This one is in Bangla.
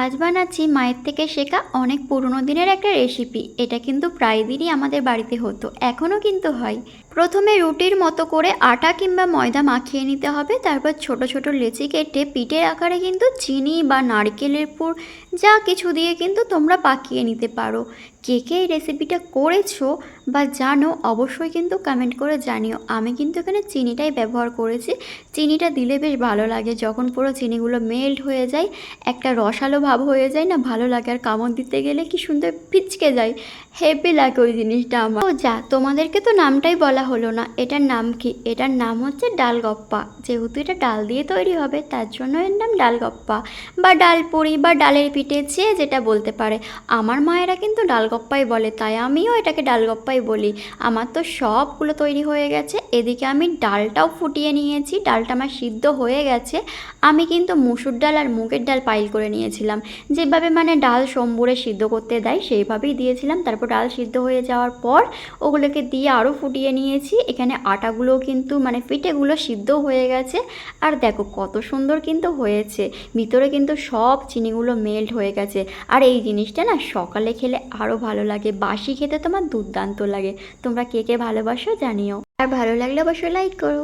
আজ বানাচ্ছি মায়ের থেকে শেখা অনেক পুরনো দিনের একটা রেসিপি এটা কিন্তু প্রায় দিনই আমাদের বাড়িতে হতো, এখনও কিন্তু হয়। প্রথমে রুটির মতো করে আটা কিংবা ময়দা মাখিয়ে নিতে হবে, তারপর ছোট ছোট লেচি কেটে পিঠের আকারে কিন্তু চিনি বা নারকেলের পুর যা কিছু দিয়ে কিন্তু তোমরা পাকিয়ে নিতে পারো। কে কে এই রেসিপিটা করেছ বা জানো, অবশ্যই কিন্তু কমেন্ট করে জানিও। আমি কিন্তু এখানে চিনিটাই ব্যবহার করেছি। চিনিটা দিলে বেশ ভালো লাগে। যখন পুরো চিনিগুলো মেল্ট হয়ে যায়, একটা রসালো ভাব হয়ে যায় না, ভালো লাগে। আর কামড় দিতে গেলে কি সুন্দর পিচকে যায়। হেপি লাগে ওই জিনিসটা আমার। ও যা, তোমাদেরকে তো নামটাই বলা হলো না। এটার নাম কি? এটার নাম হচ্ছে ডালগপ্পা। যেহেতু এটা ডাল দিয়ে তৈরি হবে, তার জন্য এর নাম ডালগপ্পা। বা ডাল ডালপুরি বা ডালের পিঠে যে যেটা বলতে পারে। আমার মায়েরা কিন্তু ডালগপ্পাই বলে, তাই আমিও এটাকে ডালগপ্পাই বলি। আমার তো সবগুলো তৈরি হয়ে গেছে। এদিকে আমি ডালটাও ফুটিয়ে নিয়েছি। ডালটা আমার সিদ্ধ হয়ে গেছে। আমি কিন্তু মুসুর ডাল আর মুগের ডাল পাইল করে নিয়েছিলাম। যেভাবে মানে ডাল সম্বুরে সিদ্ধ করতে দেয়, সেইভাবেই দিয়েছিলাম। তারপর ডাল সিদ্ধ হয়ে যাওয়ার পর ওগুলোকে দিয়ে আরও ফুটিয়ে নিয়েছি। এখানে আটাগুলোও কিন্তু মানে পিঠেগুলো সিদ্ধ হয়ে গেছে। আর দেখো কত সুন্দর কিন্তু হয়েছে। ভিতরে কিন্তু সব চিনিগুলো মেল্ট হয়ে গেছে। আর এই জিনিসটা না সকালে খেলে আরও ভালো লাগে। বাসি খেতে তোমার দুর্দান্ত লাগে। তোমরা কে কে ভালোবাসো জানিও। আর ভালো লাগলে অবশ্যই লাইক করো।